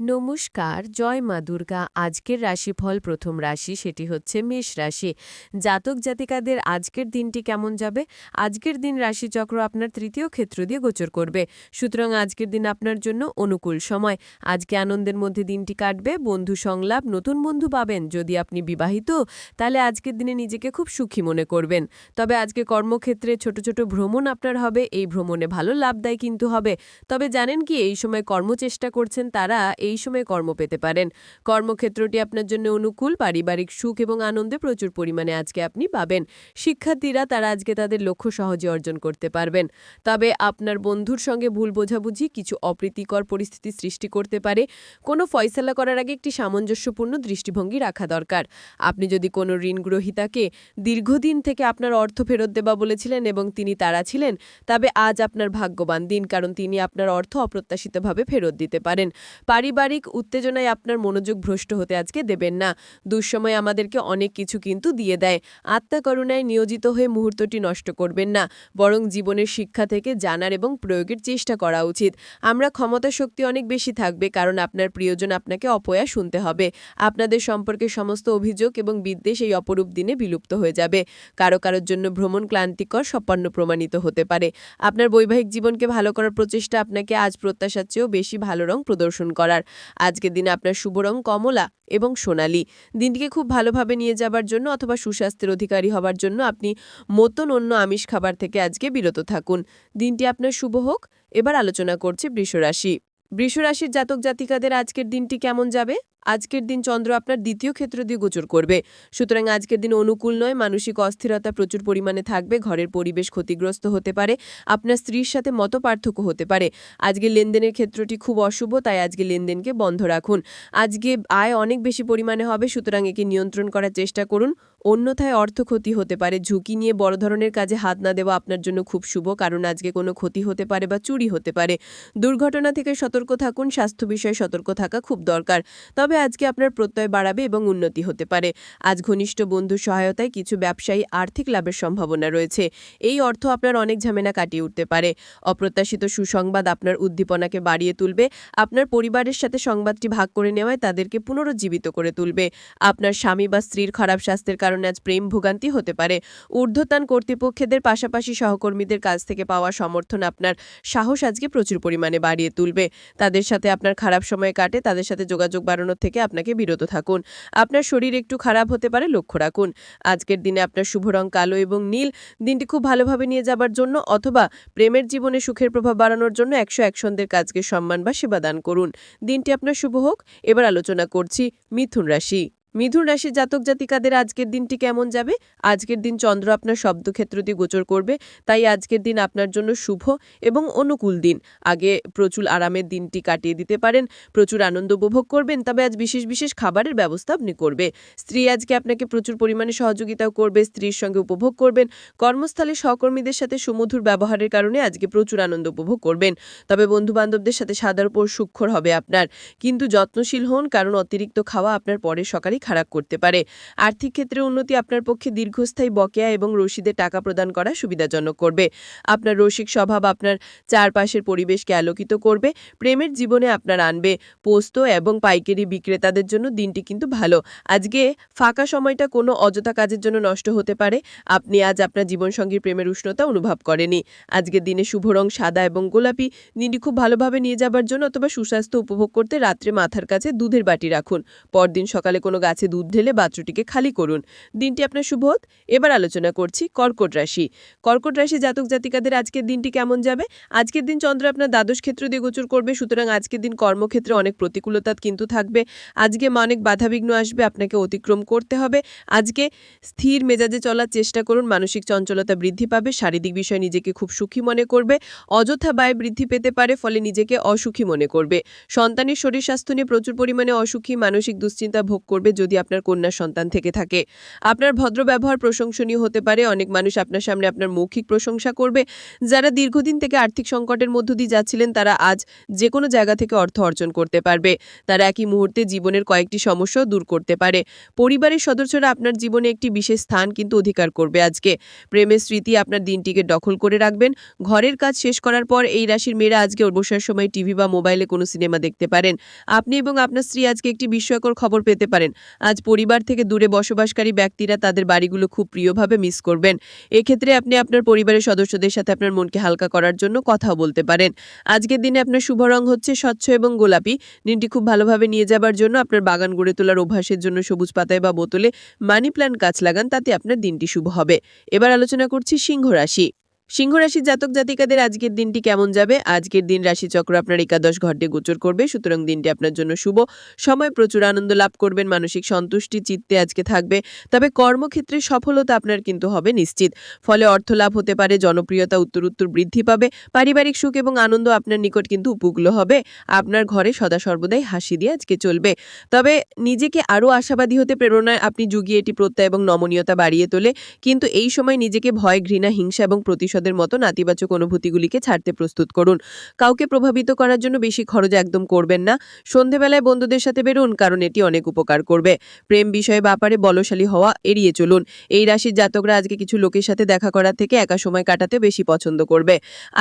নমস্কার, জয় মা দুর্গা। আজকের রাশিফল প্রথম রাশি, সেটি হচ্ছে মেষ রাশি। জাতক জাতিকাদের আজকের দিনটি কেমন যাবে? আজকের দিন রাশিচক্র আপনার তৃতীয় ক্ষেত্র দিয়ে গোচর করবে। সুতরাং আজকের দিন আপনার জন্য অনুকূল সময়। আজকে আনন্দের মধ্যে দিনটি কাটবে, বন্ধু সংলাপ, নতুন বন্ধু পাবেন। যদি আপনি বিবাহিত, তাহলে আজকের দিনে নিজেকে খুব সুখী মনে করবেন। তবে আজকে কর্মক্ষেত্রে ছোট ছোট ভ্রমণ আপনার হবে। এই ভ্রমণে ভালো লাভদায়ী কিন্তু হবে। তবে জানেন কি, এই সময় কর্মচেষ্টা করছেন তারা এই সময় কর্ম পেতে পারেন। কর্মক্ষেত্রটি আপনার জন্য অনুকূল, পারিবারিক সুখ এবং আনন্দে প্রচুর পরিমাণে আজকে আপনি পাবেন। শিক্ষার্থীরা তারা আজকে তাদের লক্ষ্য সহজে অর্জন করতে পারবেন। তবে আপনার বন্ধুর সঙ্গে ভুল বোঝাবুঝি, কিছু অপ্রীতিকর পরিস্থিতি সৃষ্টি করতে পারে। কোনো ফয়সালা করার আগে একটি সামঞ্জস্যপূর্ণ দৃষ্টিভঙ্গি রাখা দরকার। আপনি যদি কোনো ঋণ ঋণগ্রহীতাকে দীর্ঘদিন থেকে আপনার অর্থ ফেরত দেবা বলেছিলেন এবং তিনি তারা ছিলেন, তবে আজ আপনার ভাগ্যবান দিন, কারণ তিনি আপনার অর্থ অপ্রত্যাশিতভাবে ফেরত দিতে পারেন। পারিবারিক উত্তেজনায় আপনার মনোযোগ ভ্রষ্ট হতে আজকে দেবেন না। দুঃসময় আমাদেরকে অনেক কিছু কিন্তু দিয়ে দেয়। আত্মাকরুণায় নিয়োজিত হয়ে মুহূর্তটি নষ্ট করবেন না। বরং জীবনের শিক্ষা থেকে জানার এবং প্রয়োগের চেষ্টা করা উচিত। আমরা ক্ষমতা শক্তি অনেক বেশি থাকবে কারণ আপনার প্রিয়জন আপনাকে অপয়া শুনতে হবে। আপনাদের সম্পর্কে সমস্ত অভিযোগ এবং বিদ্বেষ এই অপরূপ দিনে বিলুপ্ত হয়ে যাবে। কারও কারোর জন্য ভ্রমণ ক্লান্তিকর সম্পন্ন প্রমাণিত হতে পারে। আপনার বৈবাহিক জীবনকে ভালো করার প্রচেষ্টা আপনাকে আজ প্রত্যাশার চেয়েও বেশি ভালো রং প্রদর্শন করার। আজকের দিনে আপনার শুভ রং কমলা এবং সোনালি। দিনটিকে খুব ভালোভাবে নিয়ে যাবার জন্য অথবা সুস্বাস্থ্যের অধিকারী হবার জন্য আপনি মতন অন্য আমিষ খাবার থেকে আজকে বিরত থাকুন। দিনটি আপনার শুভ হোক। এবার আলোচনা করছে বৃষরাশি। বৃষরাশির জাতক জাতিকাদের আজকের দিনটি কেমন যাবে? আজকের দিন চন্দ্র আপনার দ্বিতীয় ক্ষেত্র দিয়ে গোচর করবে। সুতরাং আজকের দিন অনুকূল নয়, মানসিক অস্থিরতা প্রচুর পরিমাণে থাকবে, ঘরের পরিবেশ ক্ষতিগ্রস্ত হতে পারে, আপনার স্ত্রীর সাথে মত পার্থক্য হতে পারে। আজকে লেনদেনের ক্ষেত্রটি খুব অশুভ, তাই আজকে লেনদেনকে বন্ধ রাখুন। আজকে আয় অনেক বেশি পরিমাণে হবে, সুতরাং একে নিয়ন্ত্রণ করার চেষ্টা করুন। অন্যথায় অর্থ ক্ষতি হতে পারে, ঝুঁকি নিয়ে বড় ধরনের কাজে হাত না দেওয়া আপনার জন্য খুব শুভ, কারণ আজকে কোনো ক্ষতি হতে পারে বা চুরি হতে পারে। দুর্ঘটনা থেকে সতর্ক থাকুন, স্বাস্থ্য বিষয়ে সতর্ক থাকা খুব দরকার। তবে আজকে আপনার প্রত্যয় বাড়াবে এবং উন্নতি হতে পারে? আজ ঘনিষ্ঠ বন্ধুর সহায়তায় কিছু ব্যবসায়ী আর্থিক লাভের সম্ভাবনা রয়েছে। এই অর্থ আপনার অনেক ঝামেলা কাটিয়ে উঠতে পারে। অপ্রত্যাশিত সুসংবাদ আপনার উদ্দীপনাকে বাড়িয়ে তুলবে। আপনার পরিবারের সাথে সংবাদটি ভাগ করে নেওয়ায় তাদেরকে পুনরুজ্জীবিত করে তুলবে। আপনার স্বামী বা স্ত্রীর খারাপ স্বাস্থ্যের কারণে আজ প্রেম ভোগান্তি হতে পারে। ঊর্ধ্বতান কর্তৃপক্ষেদের পাশাপাশি সহকর্মীদের কাছ থেকে পাওয়া সমর্থন আপনার সাহস আজকে প্রচুর পরিমাণে বাড়িয়ে তুলবে। তাদের সাথে আপনার খারাপ সময় কাটে। তাদের সাথে যোগাযোগ বাড়ানোর থেকে আপনাকে বিরত থাকুন। আপনার শরীর একটু খারাপ হতে পারে, লক্ষ্য রাখুন। আজকের দিনে আপনার শুভ রং কালো এবং নীল দিনটি খুব ভালোভাবে নিয়ে যাবার জন্য অথবা প্রেমের জীবনে সুখের প্রভাব বাড়ানোর জন্য একশো একসন্দের কাজকে সম্মান বা সেবা দান করুন। দিনটি আপনার শুভ হোক। এবার আলোচনা করছি মিথুন রাশি। মিথুন রাশির জাতক জাতিকাদের আজকের দিনটি কেমন যাবে? আজকের দিন চন্দ্র আপনার শব্দক্ষেত্র দিয়ে গোচর করবে, তাই আজকের দিন আপনার জন্য শুভ এবং অনুকূল দিন। আগে প্রচুর আরামের দিনটি কাটিয়ে দিতে পারেন, প্রচুর আনন্দ উপভোগ করবেন, তবে আজ বিশেষ বিশেষ খাবারের ব্যবস্থা আপনি করবে। স্ত্রী আজকে আপনাকে প্রচুর পরিমাণে সহযোগিতাও করবে, স্ত্রীর সঙ্গে উপভোগ করবেন, কর্মস্থলে সহকর্মীদের সাথে সুমধুর ব্যবহারের কারণে আজকে প্রচুর আনন্দ উপভোগ করবেন। তবে বন্ধু বান্ধবদের সাথে সাদার উপর সূক্ষ্মর হবে আপনার। কিন্তু যত্নশীল হন, কারণ অতিরিক্ত খাওয়া আপনার পরের সকালেই খারাপ করতে পারে। আর্থিক ক্ষেত্রে উন্নতি আপনার পক্ষে দীর্ঘস্থায়ী বকেয়া এবং রসিদে টাকা প্রদান করা সুবিধাজনক করবে। আপনার রসিক স্বভাব আপনার চারপাশের পরিবেশকে আলোকিত করবে, প্রেমের জীবনে আপনার আনবে, পোস্ত এবং পাইকারি বিক্রেতাদের জন্য দিনটি কিন্তু ভালো। আজকে ফাঁকা সময়টা কোনো অযথা কাজের জন্য নষ্ট হতে পারে। আপনি আজ আপনার জীবনসঙ্গীর প্রেমের উষ্ণতা অনুভব করেনি আজকের দিনে শুভ রং সাদা এবং গোলাপি। দিনটি খুব ভালোভাবে নিয়ে যাবার জন্য অথবা সুস্বাস্থ্য উপভোগ করতে রাত্রে মাথার কাছে দুধের বাটি রাখুন। পরদিন সকালে কোনো গাছে দুধ ঢেলে বাথরুটিকে খালি করুন। দিনটি আপনার শুভ হোক। এবার আলোচনা করছি কর্কট রাশি। কর্কট রাশি জাতক জাতিকাদের আজকের দিনটি কেমন যাবে? আজকের দিন চন্দ্র আপনার দ্বাদশ ক্ষেত্র দিয়ে গোচর করবে, সুতরাং আজকের দিন কর্মক্ষেত্রে অনেক প্রতিকূলতা কিন্তু থাকবে। আজকে মা অনেক বাধাবিঘ্ন আসবে, আপনাকে অতিক্রম করতে হবে। আজকে স্থির মেজাজে চলার চেষ্টা করুন, মানসিক চঞ্চলতা বৃদ্ধি পাবে, শারীরিক বিষয়ে নিজেকে খুব সুখী মনে করবে, অযথা ব্যয় বৃদ্ধি পেতে পারে, ফলে নিজেকে অসুখী মনে করবে। সন্তানের শরীর স্বাস্থ্য নিয়ে প্রচুর পরিমাণে অসুখী, মানসিক দুশ্চিন্তা ভোগ করবে যদি আপনার কন্যা সন্তান থেকে থাকে। আপনার ভদ্র ব্যবহার প্রশংসনীয় হতে পারে, অনেক মানুষ আপনার সামনে আপনার মৌখিক প্রশংসা করবে। যারা দীর্ঘদিন থেকে আর্থিক সংকটের মধ্য দিয়ে যাচ্ছিলেন, তারা আজ যে কোনো জায়গা থেকে অর্থ অর্জন করতে পারবে। তারা একই মুহূর্তে জীবনের কয়েকটি সমস্যাও দূর করতে পারে। পরিবারের সদস্যরা আপনার জীবনে একটি বিশেষ স্থান কিন্তু অধিকার করবে আজকে। প্রেমের স্মৃতি আপনার দিনটিকে দখল করে রাখবেন। ঘরের কাজ শেষ করার পর এই রাশির মেয়েরা আজকে অবসর সময় টিভি বা মোবাইলে কোনো সিনেমা দেখতে পারেন। আপনি এবং আপনার স্ত্রী আজকে একটি বিস্ময়কর খবর পেতে পারেন। আজ পরিবার থেকে দূরে বসবাসকারী ব্যক্তিরা তাদের বাড়িগুলো খুব প্রিয়ভাবে মিস করবেন। এক্ষেত্রে আপনি আপনার পরিবারের সদস্যদের সাথে আপনার মনকে হালকা করার জন্য কথাও বলতে পারেন। আজকের দিনে আপনার শুভ রং হচ্ছে স্বচ্ছ এবং গোলাপি। দিনটি খুব ভালোভাবে নিয়ে যাবার জন্য আপনার বাগান গড়ে তোলার অভ্যাসের জন্য সবুজ পাতায় বা বোতলে মানি প্ল্যান্ট গাছ লাগান, তাতে আপনার দিনটি শুভ হবে। এবার আলোচনা করছি সিংহ রাশি। সিংহ রাশির জাতক জাতিকাদের আজকের দিনটি কেমন যাবে? আজকের দিন রাশিচক্র আপনার একাদশ ঘটে গোচর করবে। সুতরাং দিনটি আপনার জন্য শুভ। সময় প্রচুর আনন্দ লাভ করবেন, মানসিক সন্তুষ্টি, চিত্তে আজকে থাকবে। তবে কর্মক্ষেত্রে সফলতা আপনার কিন্তু হবে নিশ্চিত। ফলে অর্থ লাভ হতে পারে, জনপ্রিয়তা উত্তর উত্তর বৃদ্ধি পাবে। পারিবারিক সুখ এবং আনন্দ আপনার নিকট কিন্তু উপকূল হবে। আপনার ঘরে সদা সর্বদাই হাসি দিয়ে আজকে চলবে। তবে নিজেকে আরও আশাবাদী হতে প্রেরণায় আপনি যুগিয়ে এটি প্রত্যয় এবং নমনীয়তা বাড়িয়ে তোলে। কিন্তু এই সময় নিজেকে ভয়, ঘৃণা, হিংসা এবং প্রতিশোধের মতো নাতিবাচক অনুভূতিগুলিকে ছাড়তে প্রস্তুত করুন। কাউকে প্রভাবিত করার জন্য বেশি খরচ একদম করবেন না। সন্ধেবেলায় বন্ধুদের সাথে বেরোন, কারণ এটি অনেক উপকার করবে। প্রেম বিষয়ে ব্যাপারে বলশালী হওয়া এড়িয়ে চলুন। এই রাশির জাতকরা আজকে কিছু লোকের সাথে দেখা করার থেকে একা সময় কাটাতে বেশি পছন্দ করবে।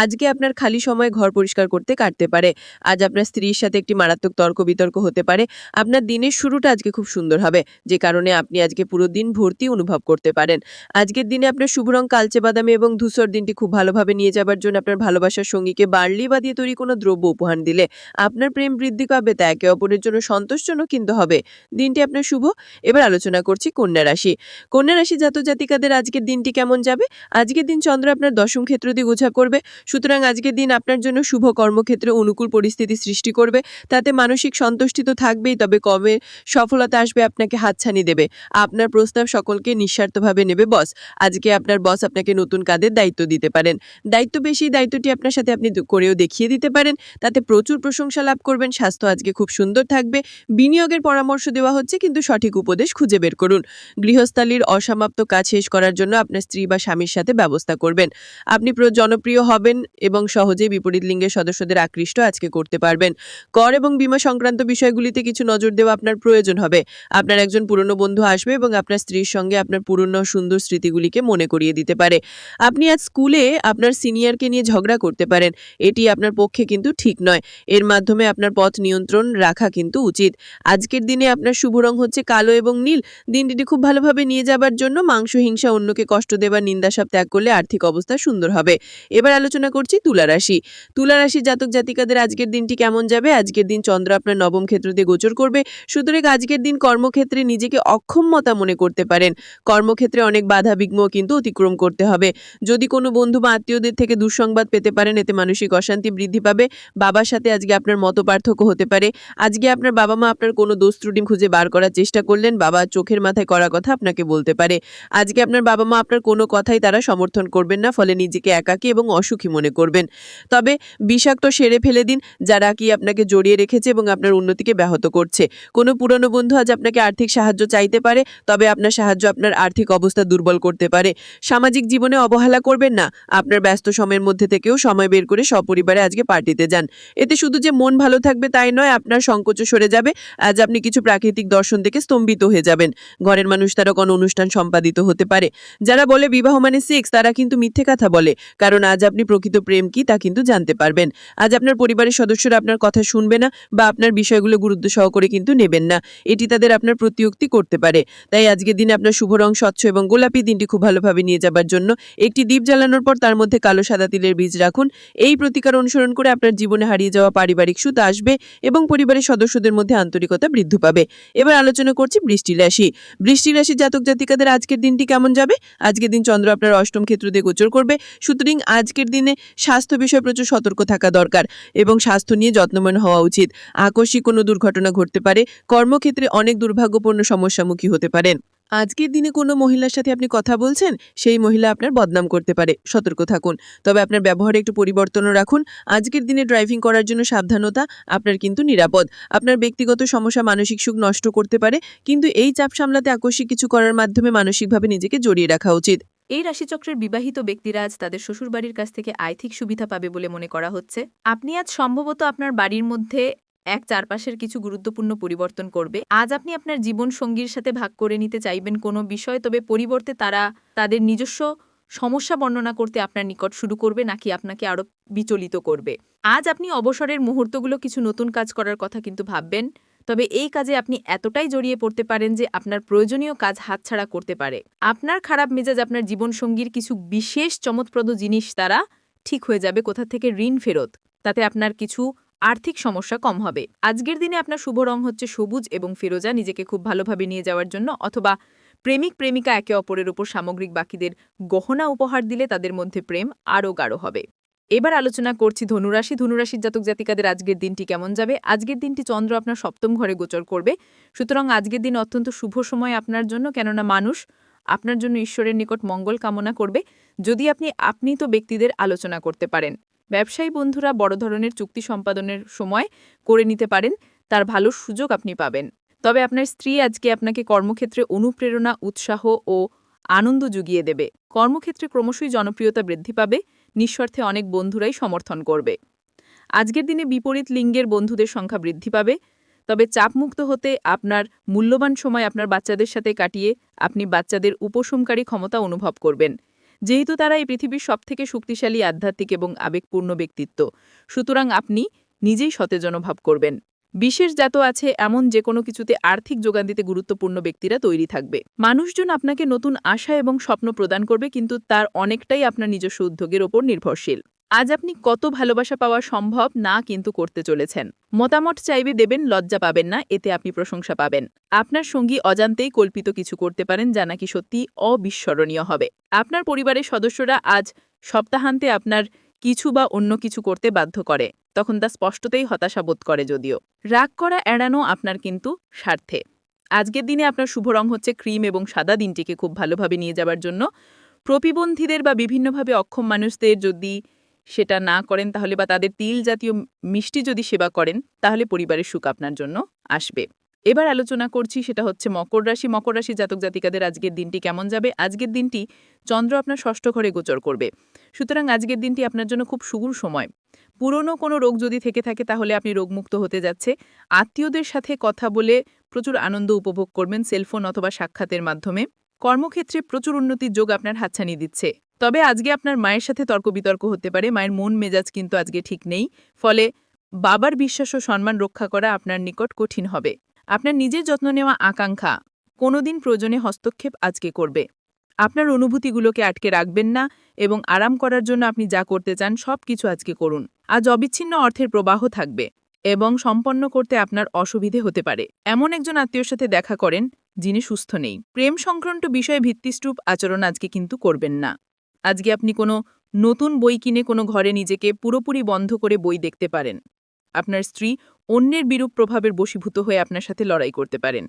আজকে আপনার খালি সময় ঘর পরিষ্কার করতে কাটতে পারে। আজ আপনার স্ত্রীর সাথে একটি মারাত্মক তর্ক বিতর্ক হতে পারে। আপনার দিনের শুরুটা আজকে খুব সুন্দর হবে, যে কারণে আপনি আজকে পুরো দিন ভর্তি অনুভব করতে পারেন। আজকের দিনে আপনার শুভ রং কালচে বাদামি এবং ধূসর দিনটি খুব ভালোভাবে নিয়ে যাবার জন্য আপনার ভালোবাসার সঙ্গীকে বার্লি বা দিয়ে তৈরি কোনো দ্রব্য উপহার দিলে আপনার প্রেম বৃদ্ধি পাবে, তা একে অপরের জন্য সন্তোষজনক কিন্তু হবে। দিনটি আপনার শুভ। এবার আলোচনা করছি কন্যা রাশি। কন্যা রাশি জাতক জাতিকাদের আজকের দিনটি কেমন যাবে? আজকের দিন চন্দ্র আপনার দশম ক্ষেত্র দিয়ে গোছা করবে। সুতরাং আজকের দিন আপনার জন্য শুভ কর্মক্ষেত্রে অনুকূল পরিস্থিতি সৃষ্টি করবে। তাতে মানসিক সন্তুষ্টি তো থাকবেই, তবে কবে সফলতা আসবে আপনাকে হাতছানি দেবে। আপনার প্রস্তাব সকলকে নিঃস্বার্থভাবে নেবে, বস। আজকে আপনার বস আপনাকে নতুন কাদের দায়িত্ব দিতে পারেন। দায়িত্ব বেশি, দায়িত্বটি আপনার সাথে আপনি করেও দেখিয়ে দিতে পারেন। তাতে প্রচুর প্রশংসা লাভ করবেন। স্বাস্থ্য আজকে খুব সুন্দর থাকবে। বিনিয়োগের পরামর্শ দেওয়া হচ্ছে, কিন্তু সঠিক উপদেশ খুঁজে বের করুন। গৃহস্থালির অসমাপ্ত কাজ শেষ করার জন্য আপনার স্ত্রী বা স্বামীর সাথে ব্যবস্থা করবেন। আপনি জনপ্রিয় হবেন এবং সহজেই বিপরীত লিঙ্গের সদস্যদের আকৃষ্ট আজকে করতে পারবেন। কর এবং বীমা সংক্রান্ত বিষয়গুলিতে কিছু নজর দেওয়া আপনার প্রয়োজন হবে। আপনার একজন পুরনো বন্ধু আসবে এবং আপনার স্ত্রীর সঙ্গে আপনার পুরনো সুন্দর স্মৃতিগুলিকে মনে করিয়ে দিতে পারে। আপনি আজ স্কুলে আপনার সিনিয়রকে নিয়ে ঝগড়া করতে পারেন। এটি আপনার পক্ষে কিন্তু ঠিক নয়। এর মাধ্যমে আপনার পথ নিয়ন্ত্রণ রাখা কিন্তু উচিত। আজকের দিনে আপনার শুভ রং হচ্ছে কালো এবং নীল। দিনটি খুব ভালোভাবে নিয়ে যাবার জন্য মাংস, হিংসা, অন্যকে কষ্ট দেবার নিন্দাসাপ ত্যাগ করলে আর্থিক অবস্থা সুন্দর হবে। এবার আলোচনা করছি তুলারাশি তুলারাশি জাতক জাতিকাদের আজকের দিনটি কেমন যাবে? আজকের দিন চন্দ্র আপনার নবম ক্ষেত্র দিয়ে গোচর করবে। সুতরাং আজকের দিন কর্মক্ষেত্রে নিজেকে অক্ষমতা মনে করতে পারেন। কর্মক্ষেত্রে অনেক বাধা, বিঘ্ন কিন্তু অতিক্রম করতে হবে। যদি কোনো বন্ধু বা আত্মীয়দের থেকে দুঃসংবাদ পেতে পারেন, এতে মানসিক অশান্তি বৃদ্ধি পাবে। বাবার সাথে আজকে আপনার মত পার্থক্য হতে পারে। আজকে আপনার বাবা মা আপনার কোনো দোষ ত্রুটি খুঁজে বার করার চেষ্টা করলেন, বাবা চোখের মাথায় করা কথা আপনাকে বলতে পারে। আজকে আপনার বাবা মা আপনার কোনো কথাই তারা সমর্থন করবেন না, ফলে নিজেকে একাকী এবং অসুখী মনে করবেন। তবে বিষাক্ত সেরে ফেলে দিন যারা কি আপনাকে জড়িয়ে রেখেছে এবং আপনার উন্নতিকে ব্যাহত করছে। কোনো পুরনো বন্ধু আজ আপনাকে আর্থিক সাহায্য চাইতে পারে, তবে আপনার সাহায্য আপনার আর্থিক অবস্থা দুর্বল করতে পারে। সামাজিক জীবনে অবহেলা করবেন না আপনার ব্যস্ত সময়ের মধ্যে থেকেও সময় বের করে সপরিবারে আজকে পার্টিতে যান। এতে শুধু যে মন ভালো থাকবে তাই নয়, আপনার সংকোচ সরে যাবে। আজ আপনি কিছু প্রাকৃতিক দর্শন থেকে স্তম্ভিত হয়ে যাবেন। ঘরের মানুষ তারা কোনো অনুষ্ঠান সম্পাদিত হতে পারে। যারা বলে বিবাহ মানে সেক্স তারা কিন্তু মিথ্যে কথা বলে। কারণ আজ আপনি প্রকৃত প্রেম কি তা কিন্তু জানতে পারবেন। আজ আপনার পরিবারের সদস্যরা আপনার কথা শুনবে না বা আপনার বিষয়গুলো গুরুত্ব সহকারে কিন্তু নেবেন না। এটি তাদের আপনার প্রতিউক্তি করতে পারে। তাই আজকের দিনে আপনার শুভ রং, স্বচ্ছ এবং গোলাপি দিনটি খুব ভালোভাবে নিয়ে যাবার জন্য একটি দ্বীপ জ্বালানোর পর তার মধ্যে কালো সাদা তিলের বীজ রাখুন। এই প্রতিকার অনুসরণ করে আপনার জীবনে হারিয়ে যাওয়া পারিবারিক সুখ আসবে এবং পরিবারের সদস্যদের মধ্যে আন্তরিকতা বৃদ্ধি পাবে। এবার আলোচনা করছি বৃষ্টি রাশি। বৃষ্টি রাশি জাতক জাতিকাদের আজকের দিনটি কেমন যাবে? আজকের দিন চন্দ্র আপনার অষ্টম ক্ষেত্র দিয়ে গোচর করবে। সুতরাং আজকের দিনে স্বাস্থ্য বিষয়ে প্রচুর সতর্ক থাকা দরকার এবং স্বাস্থ্য নিয়ে যত্নবান হওয়া উচিত। আকস্মিক কোনো দুর্ঘটনা ঘটতে পারে। কর্মক্ষেত্রে অনেক দুর্ভাগ্যপূর্ণ সমস্যামুখী হতে পারেন। আজকের দিনে কোনো মহিলার সাথে আপনি কথা বলছেন, সেই মহিলা আপনার বদনাম করতে পারে। সতর্ক থাকুন। তবে আপনার ব্যবহারে একটু পরিবর্তনও রাখুন। আজকের দিনে ড্রাইভিং করার জন্য সাবধানতা আপনার কিন্তু নিরাপদ। আপনার ব্যক্তিগত সমস্যা, মানসিক সুখ নষ্ট করতে পারে, কিন্তু এই চাপ সামলাতে আকস্মিক কিছু করার মাধ্যমে মানসিকভাবে নিজেকে জড়িয়ে রাখা উচিত। এই রাশিচক্রের বিবাহিত ব্যক্তিরা আজ তাদের শ্বশুরবাড়ির কাছ থেকে আর্থিক সুবিধা পাবে বলে মনে করা হচ্ছে। আপনি আজ সম্ভবত আপনার বাড়ির মধ্যে এক চারপাশের কিছু গুরুত্বপূর্ণ পরিবর্তন করবে। আজ আপনি আপনার জীবন সঙ্গীর সাথে ভাগ করে নিতে চাইবেন কোনো বিষয়, তবে পরিবর্তে তারা তাদের নিজস্ব সমস্যা বর্ণনা করতে আপনার নিকট শুরু করবে, নাকি আপনাকে আরও বিচলিত করবে। আজ আপনি অবসরের মুহূর্তগুলো কিছু নতুন কাজ করার কথা কিন্তু ভাববেন, তবে এই কাজে আপনি এতটাই জড়িয়ে পড়তে পারেন যে আপনার প্রয়োজনীয় কাজ হাতছাড়া করতে পারে। আপনার খারাপ মেজাজ, আপনার জীবনসঙ্গীর কিছু বিশেষ চমৎপ্রদ জিনিস দ্বারা ঠিক হয়ে যাবে কোথা থেকে ঋণ ফেরত, তাতে আপনার কিছু আর্থিক সমস্যা কম হবে। আজকের দিনে আপনার শুভ রং হচ্ছে সবুজ এবং ফিরোজা, নিজেকে খুব ভালোভাবে নিয়ে যাওয়ার জন্য, অথবা প্রেমিক, প্রেমিকা একে অপরের উপর সামগ্রিক বাকিদের গহনা উপহার দিলে তাদের মধ্যে প্রেম আরও গাঢ় হবে। এবার আলোচনা করছি ধনুরাশি। ধনুরাশির জাতক জাতিকাদের আজকের দিনটি কেমন যাবে? আজকের দিনটি চন্দ্র আপনার সপ্তম ঘরে গোচর করবে। সুতরাং আজকের দিন অত্যন্ত শুভ সময় আপনার জন্য, কেননা মানুষ আপনার জন্য ঈশ্বরের নিকট মঙ্গল কামনা করবে, যদি আপনি আপনি তো ব্যক্তিদের আলোচনা করতে পারেন। ব্যবসায়ী বন্ধুরা বড় ধরনের চুক্তি সম্পাদনের সময় করে নিতে পারেন, তার ভালো সুযোগ আপনি পাবেন। তবে আপনার স্ত্রী আজকে আপনাকে কর্মক্ষেত্রে অনুপ্রেরণা, উৎসাহ ও আনন্দ জুগিয়ে দেবে। কর্মক্ষেত্রে ক্রমশই জনপ্রিয়তা বৃদ্ধি পাবে, নিঃস্বার্থে অনেক বন্ধুরাই সমর্থন করবে। আজকের দিনে বিপরীত লিঙ্গের বন্ধুদের সংখ্যা বৃদ্ধি পাবে তবে চাপমুক্ত হতে আপনার মূল্যবান সময় আপনার বাচ্চাদের সাথে কাটিয়ে আপনি বাচ্চাদের উপশমকারী ক্ষমতা অনুভব করবেন। যেহেতু তারা এই পৃথিবীর সবথেকে শক্তিশালী, আধ্যাত্মিক এবং আবেগপূর্ণ ব্যক্তিত্ব, সুতরাং আপনি নিজেই সতেজ অনুভব করবেন। বিশেষ জাত আছে এমন যে কোনো কিছুতে আর্থিক যোগান দিতে গুরুত্বপূর্ণ ব্যক্তিরা তৈরি থাকবে। মানুষজন আপনাকে নতুন আশা এবং স্বপ্ন প্রদান করবে, কিন্তু তার অনেকটাই আপনার নিজস্ব উদ্যোগের ওপর নির্ভরশীল। আজ আপনি কত ভালোবাসা পাওয়া সম্ভব না কিন্তু করতে চলেছেন। মতামত চাইবে দেবেন, লজ্জা পাবেন না, এতে আপনি প্রশংসা পাবেন। আপনার সঙ্গী অজান্তেই কল্পিত কিছু করতে পারেন, যা নাকি সত্যি অবিস্মরণীয় হবে। আপনার পরিবারের সদস্যরা আজ সপ্তাহান্তে আপনার কিছু বা অন্য কিছু করতে বাধ্য করে। তখন তা স্পষ্টতেই হতাশা বোধ করে যদিও। রাগ করা এড়ানো আপনার কিন্তু স্বার্থে। আজকের দিনে আপনার শুভ রং হচ্ছে ক্রিম এবং সাদা দিনটিকে খুব ভালোভাবে নিয়ে যাবার জন্য। প্রতিবন্ধীদের বা বিভিন্নভাবে অক্ষম মানুষদের যদি সেটা না করেন তাহলে বা তাদের তিল জাতীয় মিষ্টি যদি সেবা করেন, তাহলে পরিবারের সুখ আপনার জন্য আসবে। এবার আলোচনা করছি সেটা হচ্ছে মকর রাশি। মকর রাশি জাতক জাতিকাদের আজকের দিনটি কেমন যাবে? আজকের দিনটি চন্দ্র আপনার ষষ্ঠ ঘরে গোচর করবে। সুতরাং আজকের দিনটি আপনার জন্য খুব সুগুর সময়। পুরনো কোনো রোগ যদি থেকে থাকে, তাহলে আপনি রোগমুক্ত হতে যাচ্ছে। আত্মীয়দের সাথে কথা বলে প্রচুর আনন্দ উপভোগ করবেন, সেলফোন অথবা সাক্ষাতের মাধ্যমে। কর্মক্ষেত্রে প্রচুর উন্নতির যোগ আপনার হাতছানি দিচ্ছে। তবে আজকে আপনার মায়ের সাথে তর্ক বিতর্ক হতে পারে, মায়ের মন মেজাজ কিন্তু আজকে ঠিক নেই, ফলে বাবার বিশ্বাস ও সম্মান রক্ষা করা আপনার নিকট কঠিন হবে। আপনার নিজের যত্ন নেওয়া আকাঙ্ক্ষা কোনোদিন প্রয়োজনে হস্তক্ষেপ আজকে করবে। আপনার অনুভূতিগুলোকে আটকে রাখবেন না এবং আরাম করার জন্য আপনি যা করতে চান সব কিছু আজকে করুন। আজ অবিচ্ছিন্ন অর্থের প্রবাহ থাকবে এবং সম্পন্ন করতে আপনার অসুবিধে হতে পারে। এমন একজন আত্মীয়র সাথে দেখা করেন যিনি সুস্থ নেই। প্রেম সংক্রান্ত বিষয়ে ভিত্তিস্টুপ আচরণ আজকে কিন্তু করবেন না। আজকে আপনি কোনো নতুন বই কিনে কোনো ঘরে নিজেকে পুরোপুরি বন্ধ করে বই দেখতে পারেন। আপনার স্ত্রী অন্যের বিরূপ প্রভাবের বশীভূত হয়ে আপনার সাথে লড়াই করতে পারেন।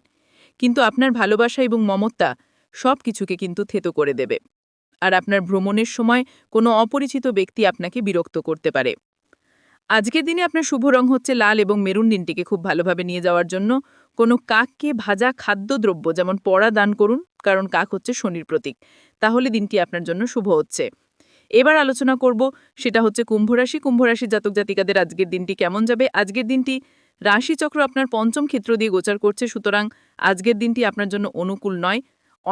কিন্তু আপনার ভালোবাসা এবং মমতা সব কিছুকে কিন্তু থেতো করে দেবে। আর আপনার ভ্রমণের সময় কোনো অপরিচিত ব্যক্তি আপনাকে বিরক্ত করতে পারে। আজকের দিনে আপনার শুভ রং হচ্ছে লাল এবং মেরুন দিনটিকে খুব ভালোভাবে নিয়ে যাওয়ার জন্য কোনো কাককে ভাজা খাদ্যদ্রব্য, যেমন পড়া দান করুন, কারণ কাক হচ্ছে শনির প্রতীক, তাহলে দিনটি আপনার জন্য শুভ হচ্ছে। এবার আলোচনা করব সেটা হচ্ছে কুম্ভরাশি কুম্ভরাশি জাতক জাতিকাদের আজকের দিনটি কেমন যাবে? আজকের দিনটি রাশিচক্র আপনার পঞ্চম ক্ষেত্র দিয়ে গোচার করছে, সুতরাং আজকের দিনটি আপনার জন্য অনুকূল নয়।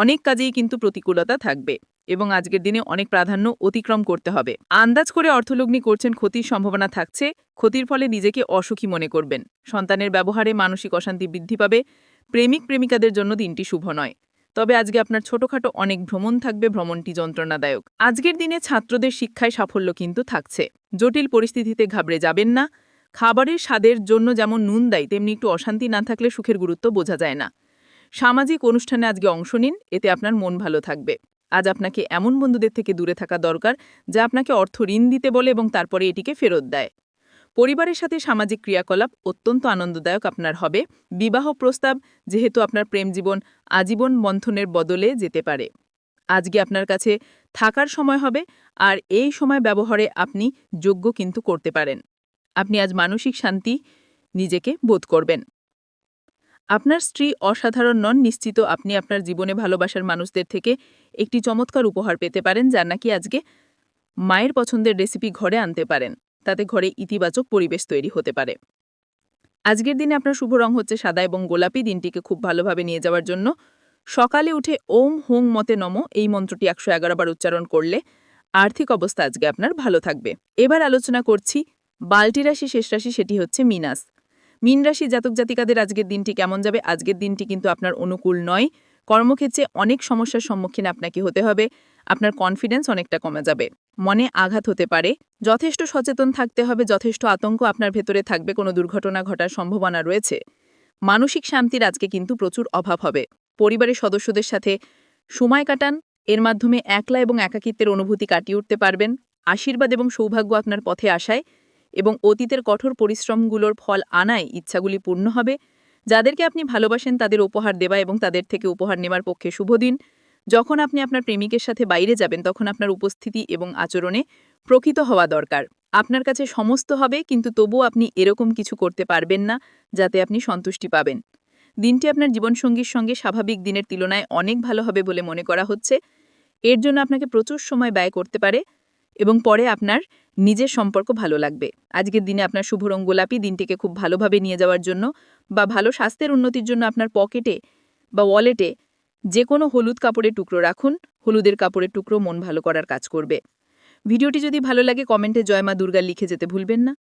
অনেক কাজেই কিন্তু প্রতিকূলতা থাকবে এবং আজকের দিনে অনেক প্রাধান্য অতিক্রম করতে হবে। আন্দাজ করে অর্থলগ্নি করছেন ক্ষতির সম্ভাবনা থাকছে, ক্ষতির ফলে নিজেকে অসুখী মনে করবেন। সন্তানের ব্যবহারে মানসিক অশান্তি বৃদ্ধি পাবে, প্রেমিক প্রেমিকাদের জন্য দিনটি শুভ নয়। তবে আজকে আপনার ছোটখাটো অনেক ভ্রমণ থাকবে, ভ্রমণটি যন্ত্রণাদায়ক। আজকের দিনে ছাত্রদের শিক্ষায় সাফল্য কিন্তু থাকছে। জটিল পরিস্থিতিতে ঘাবড়ে যাবেন না। খাবারের স্বাদের জন্য যেমন নুন দেয়, তেমনি একটু অশান্তি না থাকলে সুখের গুরুত্ব বোঝা যায় না। সামাজিক অনুষ্ঠানে আজকে অংশ নিন, এতে আপনার মন ভালো থাকবে। আজ আপনাকে এমন বন্ধুদের থেকে দূরে থাকা দরকার, যা আপনাকে অর্থ ঋণ দিতে বলে এবং তারপরে এটিকে ফেরত দেয়। পরিবারের সাথে সামাজিক ক্রিয়াকলাপ অত্যন্ত আনন্দদায়ক আপনার হবে। বিবাহ প্রস্তাব, যেহেতু আপনার প্রেম জীবন, আজীবন বন্ধনের বদলে যেতে পারে। আজকে আপনার কাছে থাকার সময় হবে, আর এই সময় ব্যবহারে আপনি যোগ্য কিন্তু করতে পারেন। আপনি আজ মানসিক শান্তি নিজেকে বোধ করবেন। আপনার স্ত্রী অসাধারণ নন, নিশ্চিত আপনি আপনার জীবনে ভালোবাসার মানুষদের থেকে একটি চমৎকার উপহার পেতে পারেন যার নাকি আজকে মায়ের পছন্দের রেসিপি ঘরে আনতে পারেন। তাতে ঘরে ইতিবাচক পরিবেশ তৈরি হতে পারে। আজকের দিনে আপনার শুভ রং হচ্ছে সাদা এবং গোলাপি। দিনটিকে খুব ভালোভাবে নিয়ে যাওয়ার জন্য সকালে উঠে ওম হোং মতে নম এই মন্ত্রটি একশো এগারো বার উচ্চারণ করলে আর্থিক অবস্থা আজকে আপনার ভালো থাকবে। এবার আলোচনা করছি বাল্টি রাশি, শেষ রাশি, সেটি হচ্ছে মিনাস। মিন রাশি জাতক জাতিকাদের আজকের দিনটি কেমন যাবে? আজকের দিনটি কিন্তু আপনার অনুকূল নয়। কর্মক্ষেত্রে অনেক সমস্যার সম্মুখীন আপনাকে হতে হবে। আপনার কনফিডেন্স অনেকটা কমে যাবে। মনে আঘাত হতে পারে। যথেষ্ট সচেতন থাকতে হবে। যথেষ্ট আতঙ্ক আপনার ভেতরে থাকবে। কোনো দুর্ঘটনা ঘটার সম্ভাবনা রয়েছে। মানসিক শান্তির আজকে কিন্তু প্রচুর অভাব হবে। পরিবারের সদস্যদের সাথে সময় কাটান। এর মাধ্যমে একলা এবং একাকিত্বের অনুভূতি কাটিয়ে উঠতে পারবেন। আশীর্বাদ এবং সৌভাগ্য আপনার পথে আসায়। এবং অতীতের কঠোর পরিশ্রমগুলোর ফল আনায় ইচ্ছাগুলি পূর্ণ হবে। যাদেরকে আপনি ভালোবাসেন তাদের উপহার দেওয়া এবং তাদের থেকে উপহার নেওয়ার পক্ষে শুভ দিন। যখন আপনি আপনার প্রেমিকের সাথে বাইরে যাবেন, তখন আপনার উপস্থিতি এবং আচরণে প্রকৃত হওয়া দরকার। আপনার কাছে সমস্ত হবে, কিন্তু তবুও আপনি এরকম কিছু করতে পারবেন না, যাতে আপনি সন্তুষ্টি পাবেন। দিনটি আপনার জীবনসঙ্গীর সঙ্গে স্বাভাবিক দিনের তুলনায় অনেক ভালো হবে বলে মনে করা হচ্ছে। এর জন্য আপনাকে প্রচুর সময় ব্যয় করতে পারে। এবং পরে আপনার নিজের সম্পর্ক ভালো লাগবে। আজকের দিনে আপনার শুভ রং গোলাপি, দিনটিকে খুব ভালোভাবে নিয়ে যাওয়ার জন্য বা ভালো স্বাস্থ্যের উন্নতির জন্য আপনার পকেটে বা ওয়ালেটে যে কোনো হলুদ কাপড়ের টুকরো রাখুন। হলুদের কাপড়ের টুকরো মন ভালো করার কাজ করবে। ভিডিওটি যদি ভালো লাগে, কমেন্টে জয় মা দুর্গা লিখে যেতে ভুলবেন না।